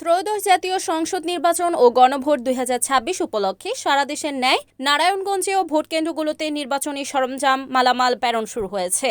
ত্রয়োদশ জাতীয় সংসদ নির্বাচন ও গণভোট দুই হাজার ছাব্বিশ উপলক্ষে সারা দেশের ন্যায় নারায়ণগঞ্জেও ভোট কেন্দ্রগুলোতে নির্বাচনী সরঞ্জাম, মালামাল প্রেরণ শুরু হয়েছে।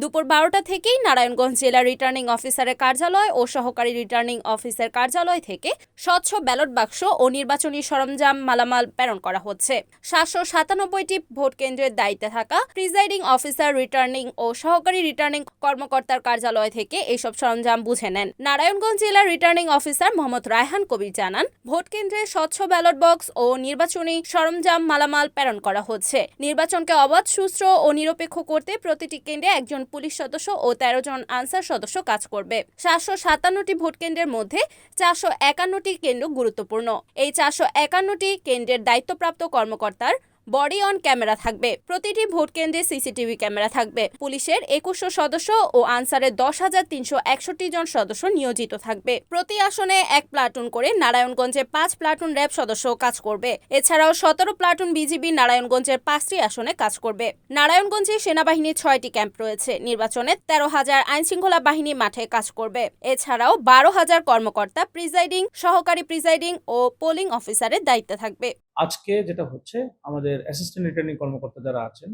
দুপুর বারোটা থেকেই নারায়ণগঞ্জ জেলা রিটার্নিং অফিসারের কার্যালয় ও সহকারী রিটার্নিং অফিসার কার্যালয় থেকে স্বচ্ছ ব্যালট বাক্স ও নির্বাচনী সরঞ্জাম, মালামাল প্রেরণ করা হচ্ছে। সাতশো সাতানব্বইটি ভোট কেন্দ্রের দায়িত্বে থাকা প্রিজাইডিং অফিসার, রিটার্নিং ও সহকারী রিটার্নিং কর্মকর্তার কার্যালয় থেকে এইসব সরঞ্জাম বুঝে নেন। নারায়ণগঞ্জ জেলার রিটার্নিং অফিসার রায়হান কবির জানান, ভোট কেন্দ্রে স্বচ্ছ ব্যালট বক্স ও নির্বাচনী সরঞ্জাম মালামাল প্রেরণ করা হচ্ছে। নির্বাচনকে অবাধ, সুষ্ঠু ও নিরপেক্ষ করতে প্রতিটি কেন্দ্রে একজন পুলিশ সদস্য ও তেরো জন আনসার সদস্য কাজ করবে। সাতশো সাতান্নটি ভোট কেন্দ্রের মধ্যে চারশো একান্নটি কেন্দ্র গুরুত্বপূর্ণ। এই চারশো একান্নটি কেন্দ্রের দায়িত্বপ্রাপ্ত কর্মকর্তার বডি অন ক্যামেরা থাকবে। প্রতিটি ভোট কেন্দ্রে সিসিটিভি ক্যামেরা থাকবে। পুলিশের একুশশো সদস্য ও আনসারের দশ হাজার তিনশো একষট্টি জন সদস্য নিয়োজিত থাকবে। প্রতি আসনে এক প্লাটুন করে নারায়ণগঞ্জে পাঁচ প্লাটুন র্যাব সদস্য কাজ করবে। এছাড়াও সতেরো প্লাটুন বিজিবি নারায়ণগঞ্জের পাঁচটি আসনে কাজ করবে। নারায়ণগঞ্জে সেনাবাহিনীর ছয়টি ক্যাম্প রয়েছে। নির্বাচনে তেরো হাজার আইনশৃঙ্খলা বাহিনী মাঠে কাজ করবে। এছাড়াও বারো হাজার কর্মকর্তা প্রিজাইডিং, সহকারী প্রিজাইডিং ও পোলিং অফিসারের দায়িত্বে থাকবে। আজকে যেটা হচ্ছে, আমাদের অ্যাসিস্ট্যান্ট রিটার্নিং কর্মকর্তা যারা আছেন,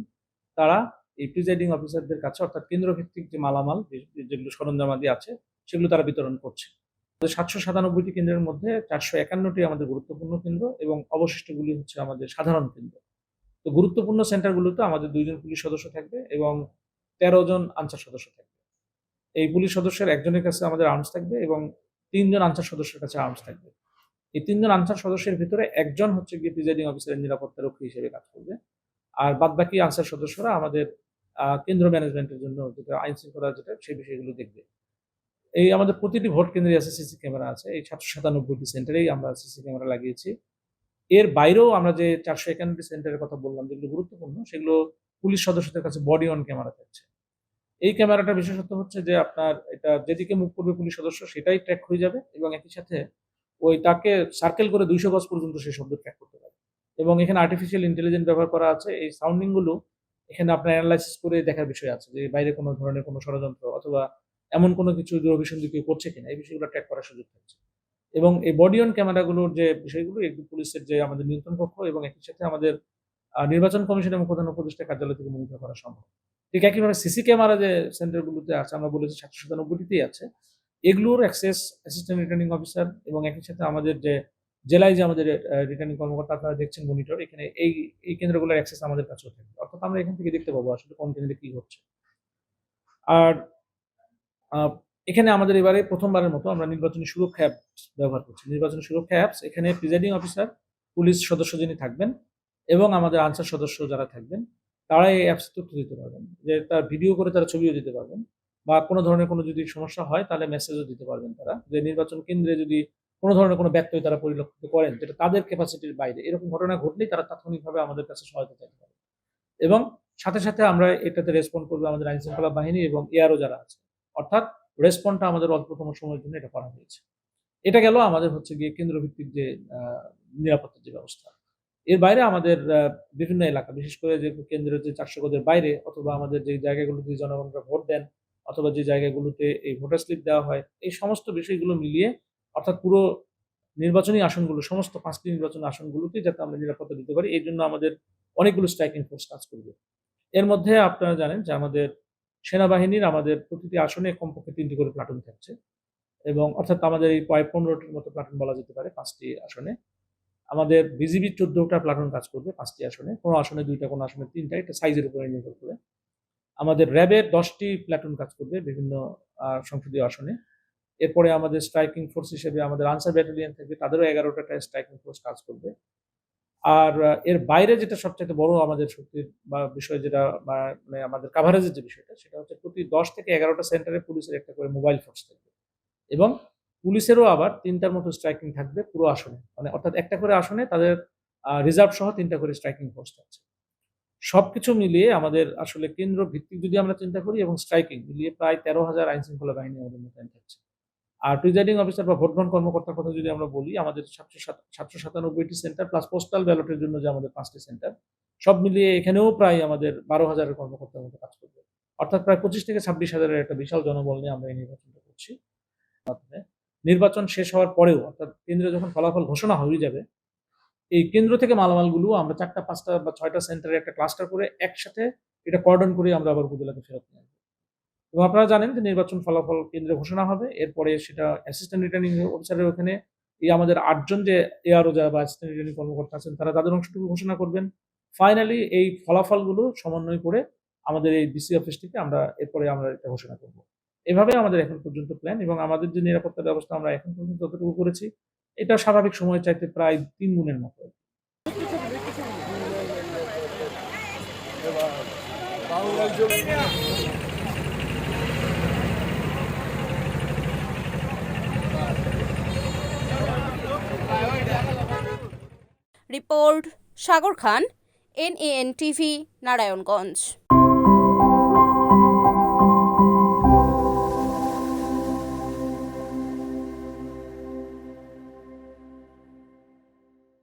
তারা এই প্রিজাইডিং অফিসারদের কাছে, অর্থাৎ কেন্দ্র ভিত্তিক যে মালামাল যেগুলো সরঞ্জামাদি আছে, সেগুলো তারা বিতরণ করছে। সাতশো সাতানব্বইটি কেন্দ্রের মধ্যে চারশো একান্নটি আমাদের গুরুত্বপূর্ণ কেন্দ্র এবং অবশিষ্টগুলি হচ্ছে আমাদের সাধারণ কেন্দ্র। তো গুরুত্বপূর্ণ সেন্টারগুলোতে আমাদের দুইজন পুলিশ সদস্য থাকবে এবং তেরো জন আনসার সদস্য থাকবে। এই পুলিশ সদস্যের একজনের কাছে আমাদের আর্মস থাকবে এবং তিনজন আনসার সদস্যের কাছে আর্মস থাকবে। এই তিনজন আনসার সদস্যের ভিতরে একজন হচ্ছে গিয়ে প্রিজাইডিং অফিসারের নিরাপত্তা রক্ষী হিসেবে কাজ করবে। আর বাদ বাকি আনসার সদস্যরা আমাদের কেন্দ্র ম্যানেজমেন্টের জন্য যেটা আইন শৃঙ্খলা যেটা, সেই বিষয়গুলো দেখবে। এই আমাদের প্রতিটি ভোট কেন্দ্রে আছে সিসি ক্যামেরা আছে, এই সাতশো সাতানব্বইটি সেন্টারেই আমরা সিসি ক্যামেরা লাগিয়েছি। এর বাইরেও আমরা যে চারশো একানব্বই সেন্টারের কথা বললাম, যেগুলো গুরুত্বপূর্ণ, সেগুলো পুলিশ সদস্যদের কাছে বডি অন ক্যামেরা থাকছে। এই ক্যামেরাটা বিশেষত্ব হচ্ছে যে আপনার এটা যেদিকে মুখ করবে পুলিশ সদস্য, সেটাই ট্র্যাক হয়ে যাবে এবং একই সাথে ওই তাকে সার্কেল করে দুইশো গজ পর্যন্ত সেই শব্দ ট্র্যাক করতে পারে। এবং এখানে আর্টিফিশিয়াল ইন্টেলিজেন্স ব্যবহার করা আছে। এই সাউন্ডিংগুলো এখানে আপনার অ্যানালাইসিস করে দেখার বিষয় আছে যে বাইরে কোনো ধরনের কোনো ষড়যন্ত্র অথবা এমন কোনো কিছু দুরভিসন্ধি কেউ করছে কিনা, এই বিষয়গুলো ট্র্যাক করার সুযোগ থাকছে। এবং এই বডি অন ক্যামেরাগুলোর যে বিষয়গুলো, এগুলো পুলিশের যে আমাদের নিয়ন্ত্রণ কক্ষ এবং একই সাথে আমাদের নির্বাচন কমিশন এবং প্রধান উপদেষ্টা কার্যালয় থেকে মনিটর করা সম্ভব। ঠিক একইভাবে সিসি ক্যামেরা যে সেন্টারগুলোতে আছে, আমরা বলেছি সাতশো সাতানব্বইটিতেই আছে। এগুলোর অ্যাক্সেস অ্যাসিস্ট্যান্ট রিটার্নিং অফিসার এবং একই সাথে আমাদের যে জেলায় যে আমাদের রিটার্নিং কর্মকর্তা আপনারা দেখছেন মনিটর এখানে এই এই কেন্দ্রগুলোর অ্যাক্সেস আমাদের কাছেও থাকবে। অর্থাৎ আমরা এখান থেকে দেখতে পাবো আসলে কোন কেন্দ্রে কি হচ্ছে। আর এখানে আমাদের এবারে প্রথমবারের মতো আমরা নির্বাচনী সুরক্ষা অ্যাপস ব্যবহার করছি। নির্বাচনী সুরক্ষা অ্যাপস এখানে প্রিজাইডিং অফিসার পুলিশ সদস্য যিনি থাকবেন এবং আমাদের আনসার সদস্য যারা থাকবেন তারা এই অ্যাপস তথ্য দিতে পারবেন। যে তার ভিডিও করে তারা ছবিও দিতে পারবেন। বা কোনো ধরনের কোনো যদি সমস্যা হয়, তাহলে মেসেজও দিতে পারবেন তারা। যে নির্বাচন কেন্দ্রে যদি কোনো ধরনের কোনো ব্যত্যয় তারা পরিলক্ষিত করেন, যেটা তাদের ক্যাপাসিটির বাইরে, এরকম ঘটনা ঘটলেই তারা তাৎক্ষণিকভাবে আমাদের কাছে সহায়তা চাইতে পারে। এবং সাথে সাথে আমরা এটাতে রেসপন্ড করব আমাদের আইন শৃঙ্খলা বাহিনী এবং এআরও যারা আছে। অর্থাৎ রেসপন্ডটা আমাদের অল্পতম সময়ের জন্য এটা করা হয়েছে। এটা গেল আমাদের হচ্ছে গিয়ে কেন্দ্রভিত্তিক যে নিরাপত্তার যে ব্যবস্থা। এর বাইরে আমাদের বিভিন্ন এলাকা, বিশেষ করে যে কেন্দ্রের যে চারশো গজের বাইরে অথবা আমাদের যে জায়গাগুলোতে জনগণরা ভোট দেন অথবা যে জায়গাগুলোতে এই ভোটার স্লিপ দেওয়া হয়, এই সমস্ত বিষয়গুলো মিলিয়ে অর্থাৎ পুরো নির্বাচনী আসনগুলো, সমস্ত পাঁচটি নির্বাচনী আসনগুলোকে যাতে আমরা নিরাপত্তা দিতে পারি এই জন্য আমাদের অনেকগুলো স্ট্রাইকিং ফোর্স কাজ করবে। এর মধ্যে আপনারা জানেন যে আমাদের সেনাবাহিনীর আমাদের প্রতিটি আসনে কমপক্ষে তিনটি করে প্লাটুন থাকছে এবং অর্থাৎ আমাদের এই প্রায় পনেরোটির মতো প্লাটুন বলা যেতে পারে পাঁচটি আসনে। আমাদের বিজিবির চোদ্দটা প্লাটুন কাজ করবে পাঁচটি আসনে, কোনো আসনে দুইটা, কোনো আসনে তিনটা এটা সাইজের উপরে নির্ভর করে। আমাদের র্যাবের দশটি প্ল্যাটুন কাজ করবে বিভিন্ন সংসদীয় আসনে। এরপরে আমাদের স্ট্রাইকিং ফোর্স হিসেবে আমাদের আনসার ব্যাটালিয়ান থাকবে, তাদেরও এগারোটা স্ট্রাইকিং ফোর্স কাজ করবে। আর এর বাইরে যেটা সবচেয়ে বড় আমাদের শক্তির বা বিষয় যেটা মানে আমাদের কাভারেজের যে বিষয়টা, সেটা হচ্ছে প্রতি দশ থেকে এগারোটা সেন্টারে পুলিশের একটা করে মোবাইল ফোর্স থাকবে। এবং পুলিশেরও আবার তিনটার মতো স্ট্রাইকিং থাকবে পুরো আসনে। মানে অর্থাৎ একটা করে আসনে তাদের রিজার্ভ সহ তিনটা করে স্ট্রাইকিং ফোর্স থাকছে। সবকিছু মিলিয়ে আমাদের আসলে কেন্দ্র ভিত্তিক যদি আমরা চিন্তা করি এবং স্ট্রাইকিং মিলিয়ে প্রায় তেরো হাজার আইন শৃঙ্খলা বাহিনী আমাদের মোতায়েন থাকছে আর প্রিজাইডিং অফিসার বা ভোট গ্রহণ কর্মকর্তার কথা যদি আমরা বলি, আমাদের সাতশো সাত- সাতশো সাতানব্বইটি সেন্টার প্লাস পোস্টাল ব্যালটের জন্য যে আমাদের পাঁচটি সেন্টার সব মিলিয়ে এখানেও প্রায় আমাদের বারো হাজারের কর্মকর্তার মতো কাজ করবে। অর্থাৎ প্রায় পঁচিশ থেকে ছাব্বিশ হাজারের একটা বিশাল জনবল নিয়ে আমরা এই নির্বাচনটা করছি। মাধ্যমে নির্বাচন শেষ হওয়ার পরেও, অর্থাৎ কেন্দ্রে যখন ফলাফল ঘোষণা হয়ে যাবে এই কেন্দ্র থেকে মালামালগুলো আমরা চারটা, পাঁচটা বা ছয়টা সেন্টারে একটা ক্লাস্টার করে একসাথে এটা কর্ডন করে আমরা আবার উপজেলাকে ফেরত নিয়ে আসব। এবং আপনারা জানেন যে নির্বাচন ফলাফল কেন্দ্রে ঘোষণা হবে, এরপরে সেটা অ্যাসিস্ট্যান্ট রিটার্নিং অফিসারের ওখানে এই আমাদের আটজন যে এআরও যারা বা অ্যাসিস্ট্যান্ট রিটার্নিং কর্মকর্তা আছেন, তারা তাদের অংশটুকু ঘোষণা করবেন। ফাইনালি এই ফলাফলগুলো সমন্বয় করে আমাদের এই ডিসি অফিসটিকে আমরা এরপরে আমরা এটা ঘোষণা করব। এভাবে আমাদের এখন পর্যন্ত প্ল্যান এবং আমাদের যে নিরাপত্তা ব্যবস্থা আমরা এখন পর্যন্ত যতটুকু করেছি এটা স্বাভাবিক সময় চাইতে প্রায় তিন গুণের মতো। Report Sagar Khan NAN TV Narayanganj.